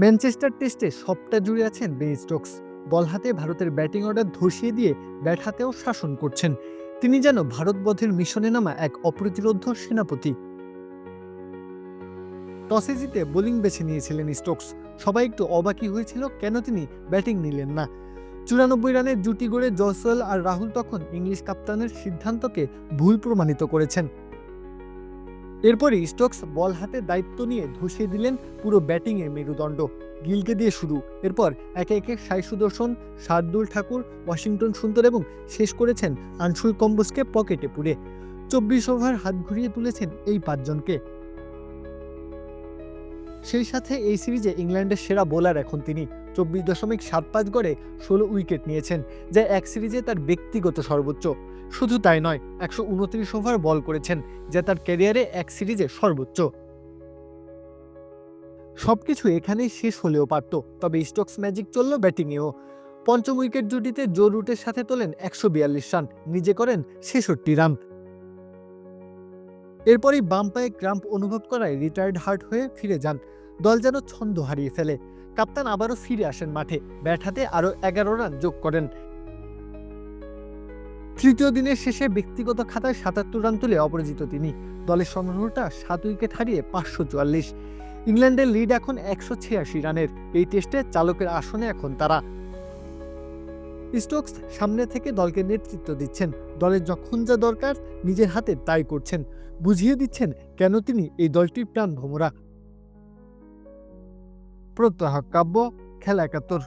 Manchester টেস্টে সবটা জুড়ে আছেন বেন স্টোকস। বল হাতে ভারতের ব্যাটিং অর্ডার ধসিয়ে দিয়ে ব্যাট হাতেও শাসন করছেন। তিনি যেন ভারতবধের মিশনে নামা এক অপ্রতিরোধ্য সেনাপতি। টসে জিতে বোলিং বেছে নিয়েছিলেন স্টোকস। সবাই একটু অবাকই হয়েছিল কেন তিনি ব্যাটিং নিলেন না। চুরানব্বই রানের জুটি গড়ে জয়সওয়াল আর রাহুল তখন ইংলিশ কাপ্তানের সিদ্ধান্তকে ভুল প্রমাণিত করেছেন। এরপরই স্টোকস বল হাতে দায়িত্ব নিয়ে ধসিয়ে দিলেন পুরো ব্যাটিংয়ের মেরুদণ্ড। গিলকে দিয়ে শুরু। এরপর একে একে সাই সুদর্শন, শার্দুল ঠাকুর, ওয়াশিংটন সুন্দর এবং শেষ করেছেন আনসুল কম্বোসকে পকেটে পুরে। চব্বিশ ওভার হাত ঘুরিয়ে তুলেছেন এই পাঁচজনকে। সেই সাথে এই সিরিজে ইংল্যান্ডের সেরা বোলার এখন তিনি। চব্বিশ দশমিক সাত পাঁচ গড়ে ষোলো উইকেট নিয়েছেন, যা এক সিরিজে তার ব্যক্তিগত সর্বোচ্চ। শুধু তাই নয়, একশো উনত্রিশ ওভার বল করেছেন, যা তার ক্যারিয়ারে এক সিরিজে সর্বোচ্চ। সবকিছু এখানেই শেষ হলেও পারত, তবে স্টোকস ম্যাজিক চলল ব্যাটিংয়েও। পঞ্চম উইকেট জুটিতে জো রুটের সাথে তোলেন একশো বিয়াল্লিশ রান, নিজে করেন ছেষট্টি রান। এরপরই বাম পায়ে ক্রাম্প অনুভব করায় রিটায়ার্ড হার্ট হয়ে ফিরে যান। দল যেন ছন্দ হারিয়ে ফেলে। কাপ্তান আবারও ফিরে আসেন মাঠে। ব্যাট হাতে আরও এগারো রান যোগ করেন। তৃতীয় দিনের শেষে ব্যক্তিগত খাতায় সাতাত্তর রান তুলে অপরাজিত তিনি। দলের সংগ্রহটা সাত উইকেট হারিয়ে পাঁচশো চুয়াল্লিশ। ইংল্যান্ডের লিড এখন একশো ছিয়াশি রানের। এই টেস্টে চালকের আসনে এখন তারা। স্টোকস সামনে থেকে দলকে নেতৃত্ব দিচ্ছেন। দলের যখন যা দরকার নিজের হাতে তাই করছেন। বুঝিয়ে দিচ্ছেন কেন তিনি এই দলটির প্রাণ ভোমরা প্রত্যাহ কাব্য, খেলা একাত্তর।